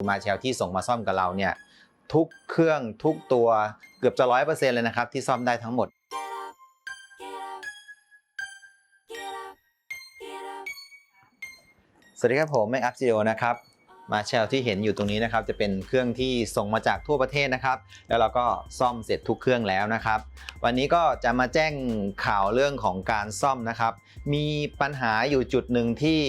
มาแชลที่ส่งมาซ่อมกับเราเนี่ยทุกเครื่องทุกตัวเกือบจะร้อยเปอร์เซ็นต์เลยนะครับ ที่ซ่อมได้ทั้งหมด สวัสดีครับผมแม็กอัพซีโอนะครับมาแชลที่เห็นอยู่ตรงนี้นะครับ จะเป็นเครื่องที่ส่งมาจากทั่วประเทศนะครับ แล้วเราก็ซ่อมเสร็จทุกเครื่องแล้วนะครับ วันนี้ก็จะมาแจ้งข่าวเรื่องของการซ่อมนะครับ มีปัญหาอยู่จุดหนึ่งที่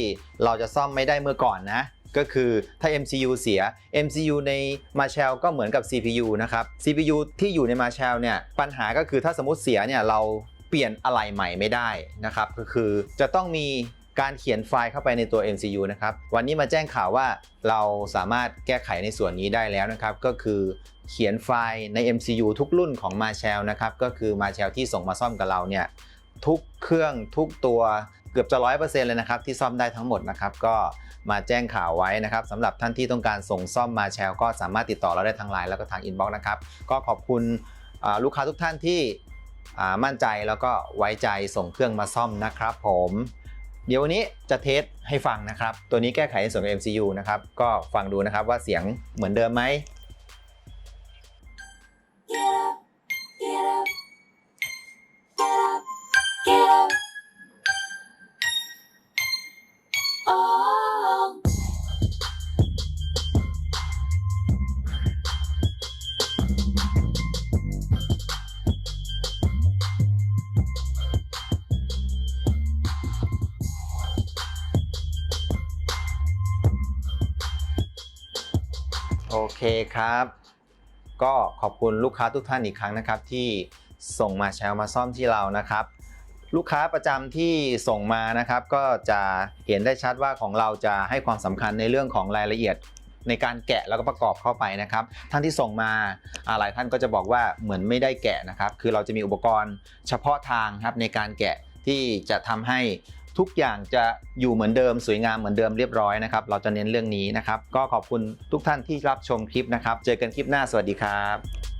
เราจะซ่อมไม่ได้เมื่อก่อนนะ ก็คือถ้า MCU เสีย MCU ใน Marshall ก็เหมือนกับ CPU นะครับ CPU ที่อยู่ใน Marshall เนี่ยปัญหาก็คือถ้าสมมติเสียเนี่ยเราเปลี่ยนอะไหล่ใหม่ไม่ได้นะครับ ก็คือจะต้องมีการเขียนไฟล์เข้าไปในตัว MCU นะครับ วันนี้มาแจ้งข่าวว่าเราสามารถแก้ไขในส่วนนี้ได้แล้วนะครับ ก็คือเขียนไฟล์ใน MCU ทุกรุ่นของ Marshall นะครับ ก็คือ Marshall ที่ส่งมาซ่อมกับเราเนี่ย ทุกเครื่องทุกตัวเกือบจะร้อยเปอร์เซ็นต์เลยนะครับที่ซ่อมได้ทั้งหมดนะครับก็มาแจ้งข่าวไว้นะครับสำหรับท่านที่ต้องการส่งซ่อมมาแชลก็สามารถติดต่อเราได้ทางไลน์แล้วก็ทางอินบ็อกซ์นะครับก็ขอบคุณลูกค้าทุกท่านที่มั่นใจแล้วก็ไว้ใจส่งเครื่องมาซ่อมนะครับ ผม เดี๋ยววันนี้จะเทสให้ฟังนะครับ ตัวนี้แก้ไขในส่วนของ MCU นะครับก็ฟังดูนะครับว่าเสียงเหมือนเดิมไหม โอเคครับ ก็ขอบคุณลูกค้าทุกท่านอีกครั้งนะครับ ที่ส่งมาแชร์มาซ่อมที่เรานะครับ ลูกค้าประจำที่ส่งมานะครับก็จะเห็นได้ชัดว่าของเราจะให้ความสำคัญในเรื่องของรายละเอียดในการแกะแล้วก็ประกอบเข้าไปนะครับ ท่านที่ส่งมาอ่าหลายท่านก็จะบอกว่าเหมือนไม่ได้แกะนะครับ คือเราจะมีอุปกรณ์เฉพาะทางครับในการแกะที่จะทำให้ทุกอย่างจะอยู่เหมือนเดิมสวยงามเหมือนเดิมเรียบร้อยนะครับ เราจะเน้นเรื่องนี้นะครับ ก็ขอบคุณทุกท่านที่รับชมคลิปนะครับ เจอกันคลิปหน้าสวัสดีครับ